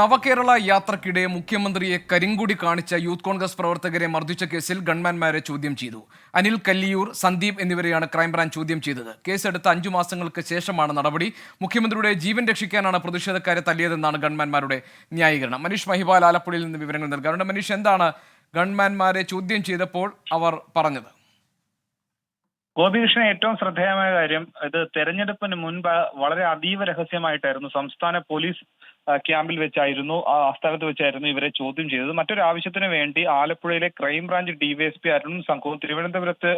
നവകേരള യാത്രക്കിടെ മുഖ്യമന്ത്രിയെ കരിങ്കുടി കാണിച്ച യൂത്ത് കോൺഗ്രസ് പ്രവർത്തകരെ മർദ്ദിച്ച കേസിൽ ഗൺമാൻമാരെ ചോദ്യം ചെയ്തു. അനിൽ കല്ലിയൂർ സന്ദീപ് എന്നിവരെയാണ് ക്രൈംബ്രാഞ്ച് ചോദ്യം ചെയ്തത്. കേസെടുത്ത അഞ്ചു മാസങ്ങൾക്ക് ശേഷമാണ് നടപടി. മുഖ്യമന്ത്രിയുടെ ജീവൻ രക്ഷിക്കാനാണ് പ്രതിഷേധക്കാരെ തല്ലിയതെന്നാണ് ഗൺമാൻമാരുടെ ന്യായീകരണം. മനീഷ് മഹിബാൽ ആലപ്പുഴയിൽ നിന്ന് വിവരങ്ങൾ നൽകാറുണ്ട്. മനീഷ് എന്താണ് ഗൺമാൻമാരെ ചോദ്യം ചെയ്തപ്പോൾ അവർ പറഞ്ഞത്? ഗോപികൃഷ്ണൻ ഏറ്റവും ശ്രദ്ധേയമായ കാര്യം ഇത് തെരഞ്ഞെടുപ്പിന് മുൻപ് വളരെ അതീവ രഹസ്യമായിട്ടായിരുന്നു സംസ്ഥാന പോലീസ് ക്യാമ്പിൽ വെച്ചായിരുന്നു ആ സ്ഥലത്ത് വെച്ചായിരുന്നു ഇവരെ ചോദ്യം ചെയ്തത്. മറ്റൊരു ആവശ്യത്തിന് വേണ്ടി ആലപ്പുഴയിലെ ക്രൈംബ്രാഞ്ച് ഡിവൈഎസ്പി അരുൺ സംഘവും തിരുവനന്തപുരത്ത്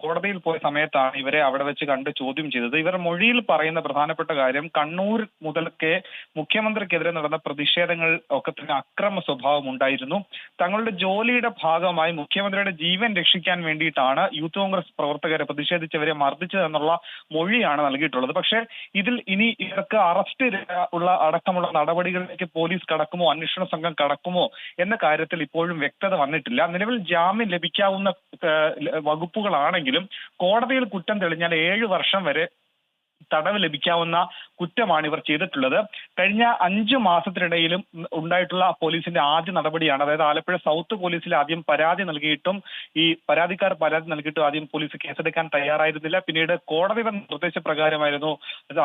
കോടതിയിൽ പോയ സമയത്താണ് ഇവരെ അവിടെ വെച്ച് കണ്ട് ചോദ്യം ചെയ്തത്. ഇവർ മൊഴിയിൽ പറയുന്ന പ്രധാനപ്പെട്ട കാര്യം കണ്ണൂർ മുതൽക്കേ മുഖ്യമന്ത്രിക്കെതിരെ നടന്ന പ്രതിഷേധങ്ങൾ ഒക്കെ തന്നെ അക്രമ സ്വഭാവം ഉണ്ടായിരുന്നു. തങ്ങളുടെ ജോലിയുടെ ഭാഗമായി മുഖ്യമന്ത്രിയുടെ ജീവൻ രക്ഷിക്കാൻ വേണ്ടിയിട്ടാണ് യൂത്ത് കോൺഗ്രസ് പ്രവർത്തകരെ പ്രതിഷേധിച്ചവരെ മർദ്ദിച്ചതെന്നുള്ള മൊഴിയാണ് നൽകിയിട്ടുള്ളത്. പക്ഷേ ഇതിൽ ഇനി ഇവർക്ക് അറസ്റ്റ് ഉള്ള അടക്കമുള്ള നടപടികളിലേക്ക് പോലീസ് കടക്കുമോ? അന്വേഷണ സംഘം കടക്കുമോ? എന്ന കാര്യത്തിൽ ഇപ്പോഴും വ്യക്തത വന്നിട്ടില്ല. നിലവിൽ ജാമ്യം ലഭിക്കാവുന്ന വകുപ്പുകളാണെങ്കിലും കോടതിയിൽ കുറ്റം തെളിഞ്ഞാൽ ഏഴ് വർഷം വരെ തടവ് ലഭിക്കാവുന്ന കുറ്റമാണ് ഇവർ ചെയ്തിട്ടുള്ളത്. കഴിഞ്ഞ അഞ്ചു മാസത്തിനിടയിലും ഉണ്ടായിട്ടുള്ള പോലീസിന്റെ ആദ്യ നടപടിയാണ്. അതായത് ആലപ്പുഴ സൗത്ത് പോലീസിൽ ആദ്യം പരാതി നൽകിയിട്ടും ഈ പരാതിക്കാർ പരാതി നൽകിയിട്ടും ആദ്യം പോലീസ് കേസെടുക്കാൻ തയ്യാറായിരുന്നില്ല. പിന്നീട് കോടതിയുടെ നിർദ്ദേശപ്രകാരമായിരുന്നു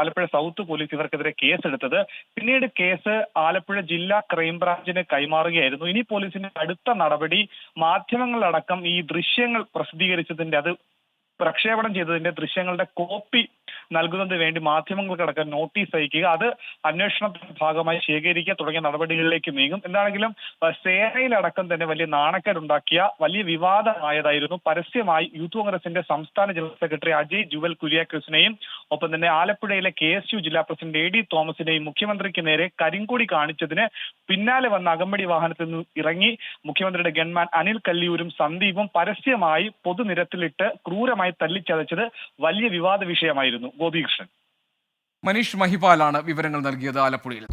ആലപ്പുഴ സൗത്ത് പോലീസ് ഇവർക്കെതിരെ കേസെടുത്തത്. പിന്നീട് കേസ് ആലപ്പുഴ ജില്ലാ ക്രൈംബ്രാഞ്ചിന് കൈമാറുകയായിരുന്നു. ഇനി പോലീസിന്റെ അടുത്ത നടപടി മാധ്യമങ്ങളടക്കം ഈ ദൃശ്യങ്ങൾ പ്രസിദ്ധീകരിച്ചതിന്റെ അത് പ്രക്ഷേപണം ചെയ്തതിന്റെ ദൃശ്യങ്ങളുടെ കോപ്പി നൽകുന്നതിന് വേണ്ടി മാധ്യമങ്ങൾക്കടക്കം നോട്ടീസ് അയക്കുക അത് അന്വേഷണത്തിന്റെ ഭാഗമായി ശേഖരിക്കുക തുടങ്ങിയ നടപടികളിലേക്ക് നീങ്ങും. എന്താണെങ്കിലും സേനയിലടക്കം തന്നെ വലിയ നാണക്കേടുണ്ടാക്കിയ വലിയ വിവാദമായതായിരുന്നു. പരസ്യമായി യൂത്ത് കോൺഗ്രസിന്റെ സംസ്ഥാന ജനറൽ സെക്രട്ടറി അജയ് ജുവൽ കുര്യാക്രിസിനെയും ഒപ്പം തന്നെ ആലപ്പുഴയിലെ കെ എസ് യു ജില്ലാ പ്രസിഡന്റ് എ ഡി തോമസിനെയും മുഖ്യമന്ത്രിക്ക് നേരെ കരിങ്കൊടി കാണിച്ചതിന് പിന്നാലെ വന്ന അകമ്പടി വാഹനത്തിൽ നിന്ന് ഇറങ്ങി മുഖ്യമന്ത്രിയുടെ ഗൺമാൻ അനിൽ കല്ലിയൂരും സന്ദീപും പരസ്യമായി പൊതുനിരത്തിലിട്ട് ക്രൂരമായി തല്ലിച്ചതച്ചത് വലിയ വിവാദ വിഷയമായിരുന്നു. ഗോപികൃഷ്ണൻ മനീഷ് മഹിപാലാണ് വിവരങ്ങൾ നൽകിയത് ആലപ്പുഴയിൽ.